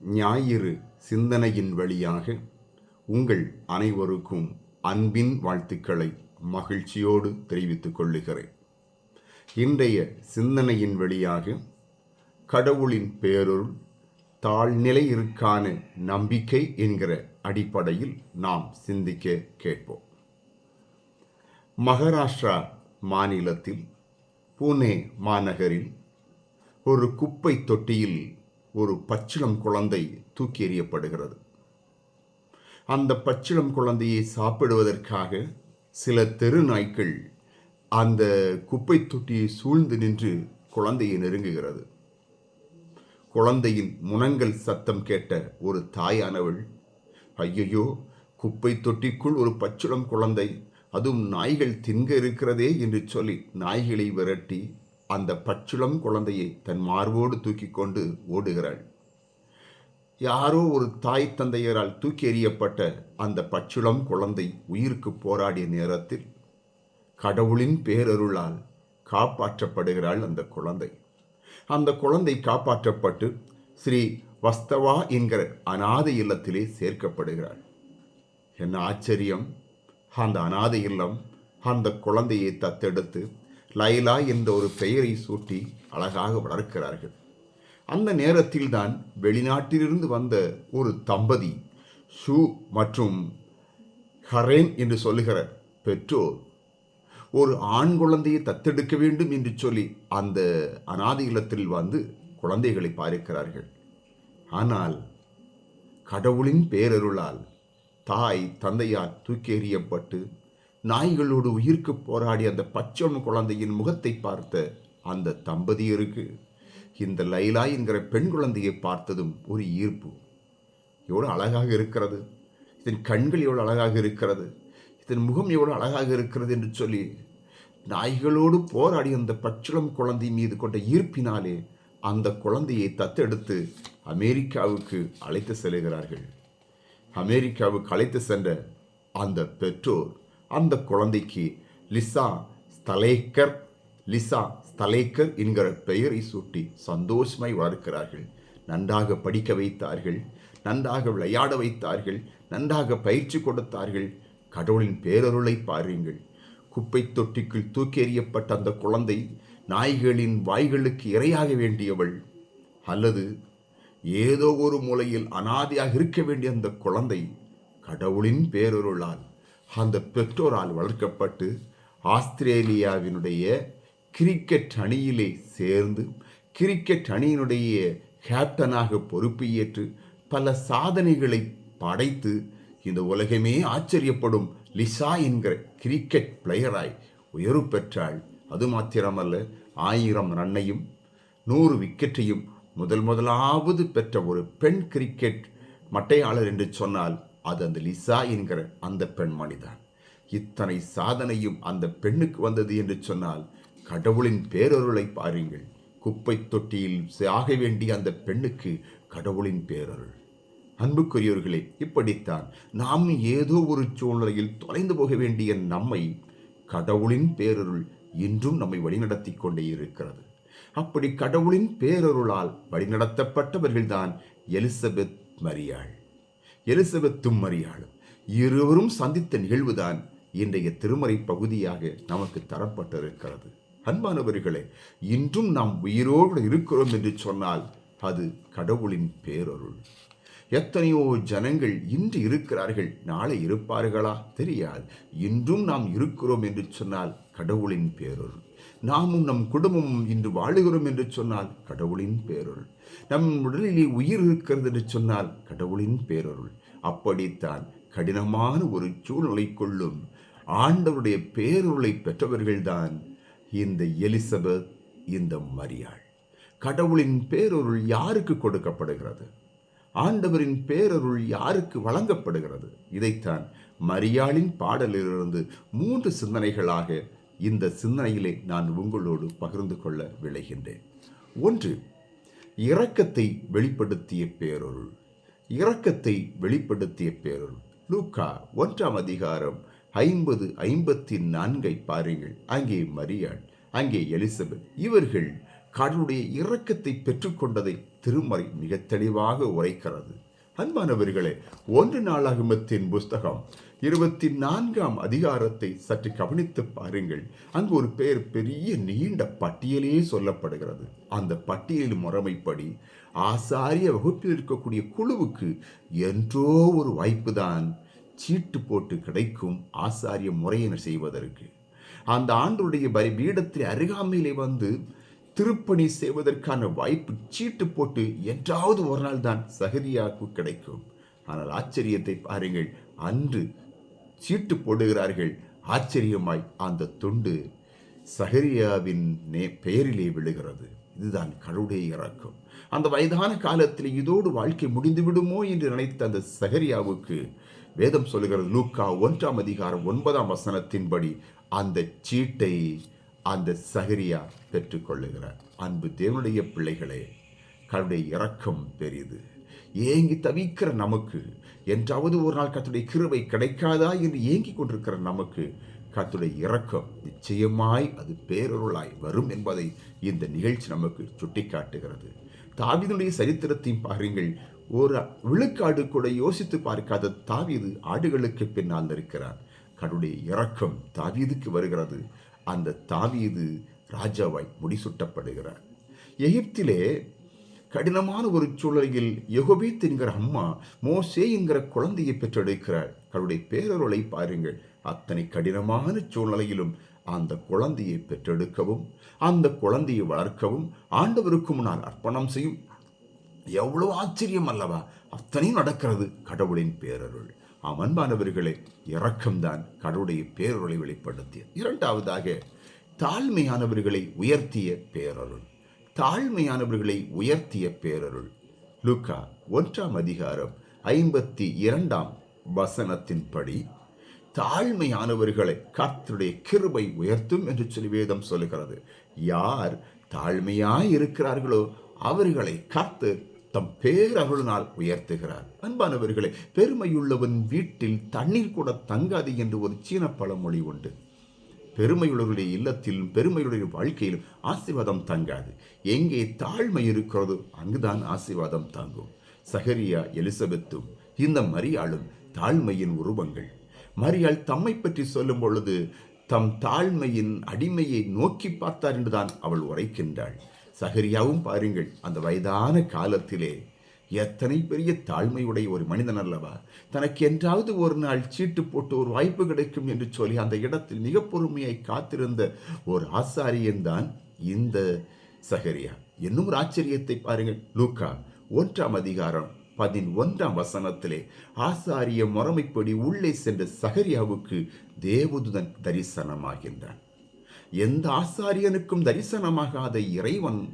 ஞாயிறு சிந்தனையின் வழியாக உங்கள் அனைவருக்கும் அன்பின் வாழ்த்துக்களை மகிழ்ச்சியோடு தெரிவித்துக் கொள்ளுகிறேன். இன்றைய சிந்தனையின் வழியாக கடவுளின் பேரொருள் தாழ்நிலையிற்கான நம்பிக்கை என்கிற அடிப்படையில் நாம் சிந்திக்க கேட்போம். மகாராஷ்டிரா மாநிலத்தில் புனே மாநகரில் ஒரு குப்பை தொட்டியில் ஒரு பச்சிளம் குழந்தை தூக்கி எறியப்படுகிறது. அந்த பச்சிளம் குழந்தையை சாப்பிடுவதற்காக சில தெரு நாய்க்கள் அந்த குப்பை தொட்டியை சூழ்ந்து நின்று குழந்தையை நெருங்குகிறது. குழந்தையின் முனங்கள் சத்தம் கேட்ட ஒரு தாயானவள் ஐயையோ குப்பை தொட்டிக்குள் ஒரு பச்சிளம் குழந்தை அதுவும் நாய்கள் தின்க இருக்கிறதே என்று சொல்லி நாய்களை விரட்டி அந்த பச்சிளம் குழந்தையை தன் மார்போடு தூக்கி கொண்டு ஓடுகிறாள். யாரோ ஒரு தாய் தந்தையரால் தூக்கி எறியப்பட்ட அந்த பச்சிளம் குழந்தை உயிருக்கு போராடிய நேரத்தில் கடவுளின் பேரருளால் காப்பாற்றப்படுகிறாள் அந்த குழந்தை. அந்த குழந்தை காப்பாற்றப்பட்டு ஸ்ரீ வஸ்தவா என்கிற அநாத இல்லத்திலே சேர்க்கப்படுகிறாள். என்ன ஆச்சரியம்! அந்த அநாத இல்லம் அந்த குழந்தையை தத்தெடுத்து லைலா என்ற ஒரு பெயரை சூட்டி அழகாக வளர்க்கிறார்கள். அந்த நேரத்தில் தான் வெளிநாட்டிலிருந்து வந்த ஒரு தம்பதி ஷூ மற்றும் ஹரேன் என்று சொல்லுகிற பெற்றோர் ஒரு ஆண் குழந்தையை தத்தெடுக்க வேண்டும் என்று சொல்லி அந்த அநாதை இல்லத்தில் வந்து குழந்தைகளை பார்க்கிறார்கள். ஆனால் கடவுளின் பேரருளால் தாய் தந்தையால் தூக்கி எறியப்பட்டு நாய்களோடு உயிர்க்கு போராடி அந்த பச்சம் குழந்தையின் முகத்தை பார்த்த அந்த தம்பதியருக்கு இந்த லைலா என்கிற பெண் குழந்தையை பார்த்ததும் ஒரு ஈர்ப்பு. எவ்வளோ அழகாக இருக்கிறது. இதன் கண்கள் எவ்வளோ அழகாக இருக்கிறது. இதன் முகம் எவ்வளோ அழகாக இருக்கிறது என்று சொல்லி நாய்களோடு போராடி அந்த பச்சிளம் குழந்தை மீது கொண்ட ஈர்ப்பினாலே அந்த குழந்தையை தத்தெடுத்து அமெரிக்காவுக்கு அழைத்து செல்கிறார்கள். அமெரிக்காவுக்கு அழைத்து சென்ற அந்த பெற்றோர் அந்த குழந்தைக்கு லிசா ஸ்தலேக்கர் லிசா ஸ்தலேக்கர் என்கிற பெயரை சூட்டி சந்தோஷமாய் வளர்க்கிறார்கள். நன்றாக படிக்க வைத்தார்கள் நன்றாக விளையாட வைத்தார்கள் நன்றாக பயிற்சி கொடுத்தார்கள். கடவுளின் பேரருளை பாருங்கள். குப்பை தொட்டிக்குள் தூக்கி எறியப்பட்ட அந்த குழந்தை நாய்களின் வாய்களுக்கு இரையாக வேண்டியவள். அல்லது ஏதோ ஒரு மூலையில் அனாதையாக இருக்க வேண்டிய அந்த குழந்தை கடவுளின் பேரொருளால் அந்த பெற்றோரால் வளர்க்கப்பட்டு ஆஸ்திரேலியாவினுடைய கிரிக்கெட் அணியிலே சேர்ந்து கிரிக்கெட் அணியினுடைய கேப்டனாக பொறுப்பு ஏற்று பல சாதனைகளை படைத்து இந்த உலகமே ஆச்சரியப்படும் லிசா என்கிற கிரிக்கெட் பிளேயராய் உயர்வு பெற்றாள். அது மாத்திரமல்ல ஆயிரம் ரன்னையும் நூறு விக்கெட்டையும் முதல் முதலாவது பெற்ற ஒரு பெண் கிரிக்கெட் மட்டையாளர் என்று சொன்னால் அது அந்த லிசா என்கிற அந்த பெண்மணிதான் இத்தனை சாதனையும் அந்த பெண்ணுக்கு வந்தது என்று சொன்னால் கடவுளின் பேரருளை பாருங்கள். குப்பை தொட்டியில் ஆக வேண்டிய அந்த பெண்ணுக்கு கடவுளின் பேரருள். அன்புக்குரியவர்களே இப்படித்தான் நாம் ஏதோ ஒரு சூழ்நிலையில் தொலைந்து போக வேண்டிய நம்மை கடவுளின் பேரருள் இன்றும் நம்மை வழிநடத்தி கொண்டே இருக்கிறது. அப்படி கடவுளின் பேரருளால் வழிநடத்தப்பட்டவர்கள்தான் எலிசபெத் மரியாள். எலிசபெத்தும் மரியாளும் இருவரும் சந்தித்த நிகழ்வுதான் இன்றைய திருமறை பகுதியாக நமக்கு தரப்பட்டிருக்கிறது. அன்பானவர்களே இன்றும் நாம் உயிரோடு இருக்கிறோம் என்று சொன்னால் அது கடவுளின் பேரருள். எத்தனையோ ஜனங்கள் இன்று இருக்கிறார்கள் நாளை இருப்பார்களா? தெரியாது. இன்றும் நாம் இருக்கிறோம் என்று சொன்னால் கடவுளின் பேரொருள். நாமும் நம் குடும்பமும் இன்று வாழுகிறோம் என்று சொன்னால் கடவுளின் பேரொருள். நம் உடலிலே உயிர் இருக்கிறது என்று சொன்னால் கடவுளின் பேரொருள். அப்படித்தான் கடினமான ஒரு சூழ்நிலைக்குள்ளும் ஆண்டவருடைய பேருளை பெற்றவர்கள்தான் இந்த எலிசபெத் இந்த மரியாள். கடவுளின் பேரொருள் யாருக்கு கொடுக்கப்படுகிறது? ஆண்டவரின் பேரருள் யாருக்கு வழங்கப்படுகிறது? இதைத்தான் மரியாளின் பாடலிலிருந்து மூன்று சிந்தனைகளாக இந்த சிந்தனையிலே நான் உங்களோடு பகிர்ந்து கொள்ள விளைகின்றேன் ஒன்று இரக்கத்தை வெளிப்படுத்திய பேரொருள். இரக்கத்தை வெளிப்படுத்திய பேரொருள் லூக்கா ஒன்றாம் அதிகாரம் ஐம்பது ஐம்பத்தி நான்கை பாருங்கள். அங்கே மரியாள் அங்கே எலிசபெத். இவர்கள் கடவுளுடைய இரக்கத்தை பெற்றுக்கொண்டதை திருமறை மிக தெளிவாக உரைக்கிறது. அன்பானவர்களே ஒன்று நாளாகமத்தின் புஸ்தகம் இருபத்தி நான்காம் அதிகாரத்தை சற்று கவனித்து பாருங்கள். அங்கு ஒரு பெயர் பெரிய நீண்ட பட்டியலே சொல்லப்படுகிறது. அந்த பட்டியலின் முறைமைப்படி ஆசாரிய வகுப்பில் இருக்கக்கூடிய குழுவுக்கு என்றோ ஒரு வாய்ப்பு தான் சீட்டு போட்டு கிடைக்கும் ஆசாரிய முறையினர் செய்வதற்கு. அந்த ஆண்டுடைய பரி பீடத்தில் அருகாமையிலே வந்து திருப்பணி செய்வதற்கான வாய்ப்பு சீட்டு போட்டு என்றாவது ஒரு நாள் தான் சகதியாக்கு கிடைக்கும். ஆனால் ஆச்சரியத்தை பாருங்கள் அன்று சீட்டு போடுகிறார்கள் ஆச்சரியமாய் அந்த துண்டு சகரியாவின் நே பெயரிலே விழுகிறது. இதுதான் கடவுடைய இறக்கம். அந்த வயதான காலத்தில் இதோடு வாழ்க்கை முடிந்து விடுமோ என்று நினைத்த அந்த சகரியாவுக்கு வேதம் சொல்லுகிறது. லூக்கா ஒன்றாம் அதிகாரம் ஒன்பதாம் வசனத்தின்படி அந்த சீட்டை அந்த சகரியா பெற்றுக்கொள்ளுகிறார். அன்பு தேவனுடைய பிள்ளைகளே கருடைய இரக்கம் பெரியது. ஏங்கி தவிக்கிற நமக்கு என்றாவது ஒரு நாள் கத்துடைய கிருவை கிடைக்காதா என்று ஏங்கி கொண்டிருக்கிற நமக்கு கத்துடைய இரக்கம் நிச்சயமாய் அது பேரொருளாய் வரும் என்பதை இந்த நிகழ்ச்சி நமக்கு சுட்டிக்காட்டுகிறது. தாவிதனுடைய சரித்திரத்தையும் பாருங்கள். ஒரு விழுக்காடு கூட யோசித்து பார்க்காத தாவீது ஆடுகளுக்கு பின்னால் இருக்கிறான் கடவுளுடைய இறக்கம் தாவீதுக்கு வருகிறது. அந்த தாவீது ராஜாவாய் முடிசூட்டப்படுகிறார். எகிப்திலே கடினமான ஒரு சூழலில் யகோபீத் என்கிற அம்மா மோசே என்கிற குழந்தையை பெற்றெடுக்கிறார். கடவுளுடைய பேரருளை பாருங்கள். அத்தனை கடினமான சூழ்நிலையிலும் அந்த குழந்தையை பெற்றெடுக்கவும் அந்த குழந்தையை வளர்க்கவும் ஆண்டவருக்கு முன்னால் அர்ப்பணம் செய்யும். எவ்வளோ ஆச்சரியம் அல்லவா? அத்தனையும் நடக்கிறது கடவுளின் பேரருள். ஆம் அன்பானவர்களே இரக்கம்தான் கடவுளுடைய பேரருளை வெளிப்படுத்திய. இரண்டாவதாக தாழ்மையானவர்களை உயர்த்திய பேரருள். தாழ்மையானவர்களை உயர்த்திய பேரருள். லுக்கா ஒன்றாம் அதிகாரம் ஐம்பத்தி இரண்டாம் வசனத்தின்படி தாழ்மையானவர்களை கர்த்தருடைய கிருபை உயர்த்தும் என்று சொல்லி வேதம் சொல்லுகிறது. யார் தாழ்மையாய் இருக்கிறார்களோ அவர்களை கர்த்து தம் பேரருளினால் உயர்த்துகிறார். அன்பானவர்களே பெருமையுள்ளவன் வீட்டில் தண்ணீர் கூட தங்காது என்று ஒரு சீன பழமொழி உண்டு. பெருமையுள்ளவருடைய இல்லத்திலும் பெருமையுடைய வாழ்க்கையிலும் ஆசீர்வாதம் தங்காது. எங்கே தாழ்மை இருக்கிறதோ அங்குதான் ஆசீர்வாதம் தாங்கும். சஹரியா எலிசபெத்தும் இந்த மரியாளும் தாழ்மையின் உருவங்கள். மரியாள் தம்மை பற்றி சொல்லும் பொழுது தம் தாழ்மையின் அடிமையை நோக்கி பார்த்தார் என்றுதான் அவள் உரைக்கின்றாள். சகரியாவும் பாருங்கள் அந்த வயதான காலத்திலே எத்தனை பெரிய தாழ்மையுடைய ஒரு மனிதன் அல்லவா? தனக்கு என்றாவது ஒரு நாள் சீட்டு போட்டு ஒரு வாய்ப்பு கிடைக்கும் என்று சொல்லி அந்த இடத்தில் மிக பொறுமையை காத்திருந்த ஒரு ஆசாரியன் தான் இந்த சகரியா. இன்னும் ஒரு ஆச்சரியத்தை பாருங்கள். லூக்கா ஒன்றாம் அதிகாரம் பதினொன்றாம் வசனத்திலே ஆசாரிய முறைமைப்படி உள்ளே சென்ற சகரியாவுக்கு தேவதுதன் தரிசனமாகின்றான். எந்த ஆசாரியனுக்கும் தரிசனமாகாத இறைவன்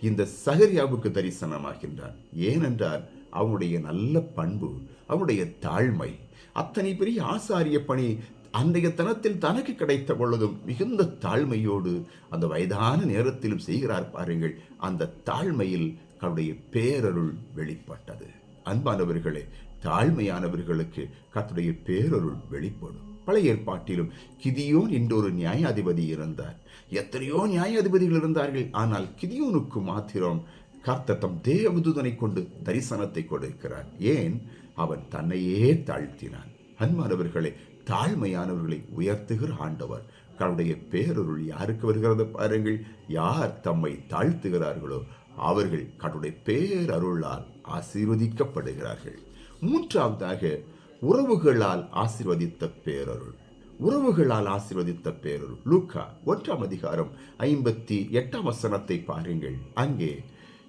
இந்த சகரியாவுக்கு தரிசனமாகின்றான். ஏனென்றால் அவனுடைய நல்ல பண்பு அவனுடைய தாழ்மை அத்தனை பெரிய ஆசாரிய பணி அன்றைய தனத்தில் தனக்கு கிடைத்த பொழுதும் மிகுந்த தாழ்மையோடு அந்த வயதான நேரத்திலும் செய்கிறார் பாருங்கள். அந்த தாழ்மையில் அவருடைய பேரருள் வெளிப்பட்டது. அன்பானவர்களே தாழ்மையானவர்களுக்கு கத்துடைய பேரருள் வெளிப்படும். பழைய ஏற்பாட்டிலும் கிதியோன் என்றொரு நியாயாதிபதி இருந்தார். எத்தனையோ நியாயாதிபதிகள் இருந்தார்கள். ஆனால் கிதியோனுக்கு மாத்திரம் கர்த்த தம் தேவதுதனை கொண்டு தரிசனத்தை கொடுக்கிறார். ஏன்? அவன் தன்னையே தாழ்த்தினான். அன்பானவர்களே தாழ்மையானவர்களை உயர்த்துகிற ஆண்டவர் கடவுடைய பேரருள் யாருக்கு வருகிறது பாருங்கள். யார் தம்மை தாழ்த்துகிறார்களோ அவர்கள் கடவுடைய பேரருளால் ஆசீர்வதிக்கப்படுகிறார்கள். மூன்றாவதாக உறவுகளால் ஆசீர்வதித்த பேரருள். உறவுகளால் ஆசீர்வதித்த பேரருள். லூக்கா ஒன்றாம் அதிகாரம் ஐம்பத்தி எட்டாம் வசனத்தை பாருங்கள். அங்கே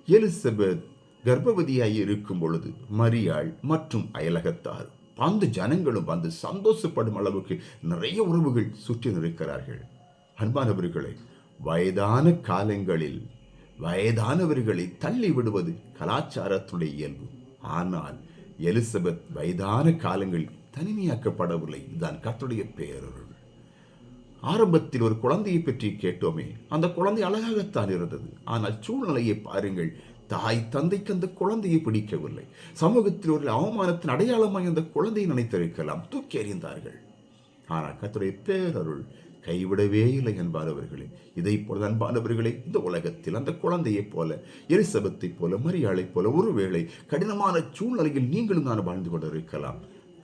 எலிசபெத் கர்ப்பவதியாய் இருக்கும் பொழுது மரியாள் மற்றும் அயலகத்தார் அந்த ஜனங்களும் வந்து சந்தோஷப்படும் அளவுக்கு நிறைய உறவுகள் சுற்றி நிற்கிறார்கள் அன்பானவர்களே வயதான காலங்களில் வயதானவர்களை தள்ளி விடுவது கலாச்சாரத்துடைய இயல்பு. ஆனால் எலிசபெத் வயதான காலங்களில் தனிமையாக்கப்படவில்லை. இதுதான் கத்துடைய பேரருள். ஆரம்பத்தில் ஒரு குழந்தையை பற்றி கேட்டோமே அந்த குழந்தை அழகாகத்தான் இருந்தது. ஆனால் சூழ்நிலையை பாருங்கள் தாய் தந்தைக்கு அந்த குழந்தையை பிடிக்கவில்லை. சமூகத்தில் ஒரு அவமானத்தின் அடையாளமாய் அந்த குழந்தையை நினைத்திருக்கலாம். தூக்கி எறிந்தார்கள். ஆனால் கத்துடைய பேரருள் கைவிடவே இல்லை அன்பானவர்களே. இதை போல அன்பானவர்களே இந்த உலகத்தில் அந்த குழந்தையைப் போல எரிசபத்தைப் போல மரியாளைப் போல ஒருவேளை கடினமான சூழ்நிலையில் நீங்களும் நான் வாழ்ந்து கொண்டிருக்கலாம்.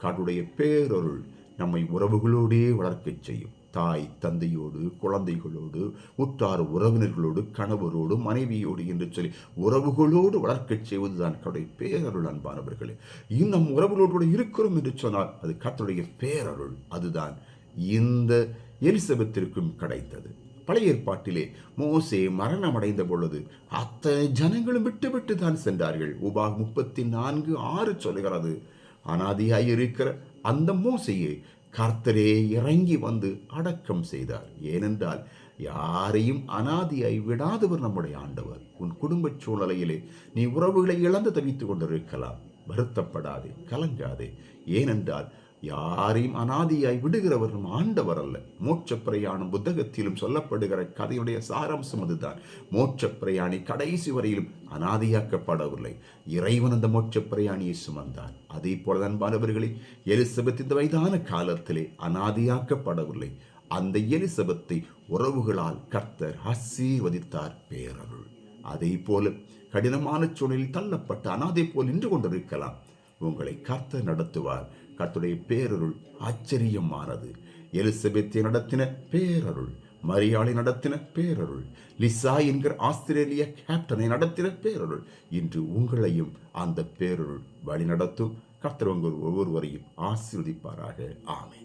காட்டுடைய பேரருள் நம்மை உறவுகளோடே வளர்க்கச் செய்யும். தாய் தந்தையோடு குழந்தைகளோடு உற்றார் உறவினர்களோடு கணவரோடு மனைவியோடு என்று சொல்லி உறவுகளோடு வளர்க்கச் செய்வதுதான் கடவுளுடைய பேரருள் அன்பானவர்களே. இன்னும் உறவுகளோடு இருக்கிறோம் என்று சொன்னால் அது கத்தருடைய பேரருள். அதுதான் இந்த எலிசபெத்திற்கும் கிடைத்தது. பழைய ஏற்பாட்டிலே மோசே மரணமடைந்த பொழுது அத்தனை ஜனங்களும் விட்டுவிட்டு தான் சென்றார்கள். உபாக் முப்பத்தி நான்கு ஆறு சொல்லுகிறது அனாதியாய் இருக்கிற அந்த மோசையை கர்த்தரே இறங்கி வந்து அடக்கம் செய்தார். ஏனென்றால் யாரையும் அனாதியாய் விடாதவர் நம்முடைய ஆண்டவர். உன் குடும்பச் சூழ்நிலையிலே நீ உறவுகளை இழந்து தவித்துக் கொண்டிருக்கலாம். வருத்தப்படாதே கலங்காதே. ஏனென்றால் யாரையும் அனாதியாய் விடுகிறவர் நம் ஆண்டவர் அல்ல. மோட்ச பிரயாணம் புத்தகத்திலும் சொல்லப்படுகிற கதையுடைய சாராம்சம் அதுதான். மோட்ச பிரயாணி கடைசி வரையிலும் அனாதியாக்கப்படவில்லை. இறைவன் அந்த மோட்ச பிரயாணியை சுமந்தார் அதே போல அன்பானவர்களே எலிசபெத் இந்த வயதான காலத்திலே அனாதியாக்கப்படவில்லை. அந்த எலிசபத்தை உறவுகளால் கர்த்தர் ஆசீர்வதித்தார் பேரருள். அதே போல கடினமான சூழலில் தள்ளப்பட்ட அனாதை போல் நின்று கொண்டிருக்கலாம். உங்களை கர்த்தர் நடத்துவார். கர்த்தருடைய பேரருள் ஆச்சரியமானது எலிசபெத்தை நடத்தின பேரருள் மரியாளை நடத்தின பேரருள் லிசா என்கிற ஆஸ்திரேலிய கேப்டனை நடத்தின பேரருள். இன்று உங்களையும் அந்த பேரருள் வழிநடத்தும். கர்த்தர் உங்கள் ஒவ்வொருவரையும் ஆசீர்வதிப்பாராக. ஆமை